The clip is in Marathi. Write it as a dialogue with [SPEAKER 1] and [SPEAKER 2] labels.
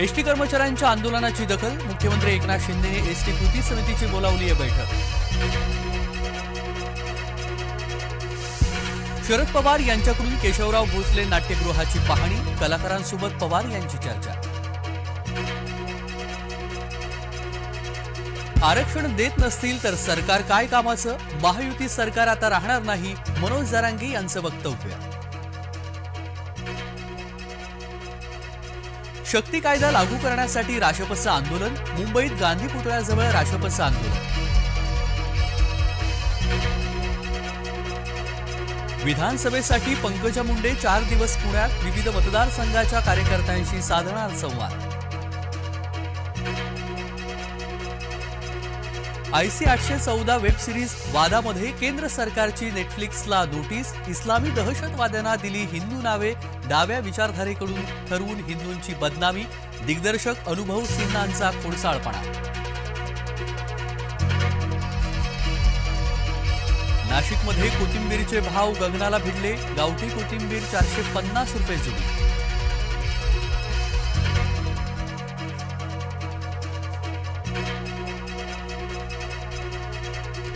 [SPEAKER 1] एसटी कर्मचाऱ्यांच्या आंदोलनाची दखल मुख्यमंत्री एकनाथ शिंदे एसटी कृती समितीची बोलावली आहे बैठक. शरद पवार यांच्याकडून केशवराव भोसले नाट्यगृहाची पाहणी कलाकारांसोबत पवार यांची चर्चा. आरक्षण देत नसतील तर सरकार काय कामाचं? महायुती सरकार आता राहणार नाही मनोज जरांगे यांचं वक्तव्य. शक्ती कायदा लागू करण्यासाठी राशपचं आंदोलन मुंबईत गांधी पुतळ्याजवळ राशपचं आंदोलन. विधानसभेसाठी पंकजा मुंडे चार दिवस पुण्यात विविध मतदारसंघाच्या कार्यकर्त्यांशी साधणार संवाद. आयसी आठशे चौदा वेब सिरीज वादामध्ये केंद्र सरकारची नेटफ्लिक्सला नोटीस इस्लामी दहशतवाद्यांना दिली हिंदू नावे डाव्या विचारधारेकडून ठरवून हिंदूंची बदनामी दिग्दर्शक अनुभव सिन्हांचा खोडसाळपणा. नाशिकमध्ये कोथिंबीरचे भाव गगनाला भिडले गावठी कोथिंबीर चारशे पन्नास रुपये जुडी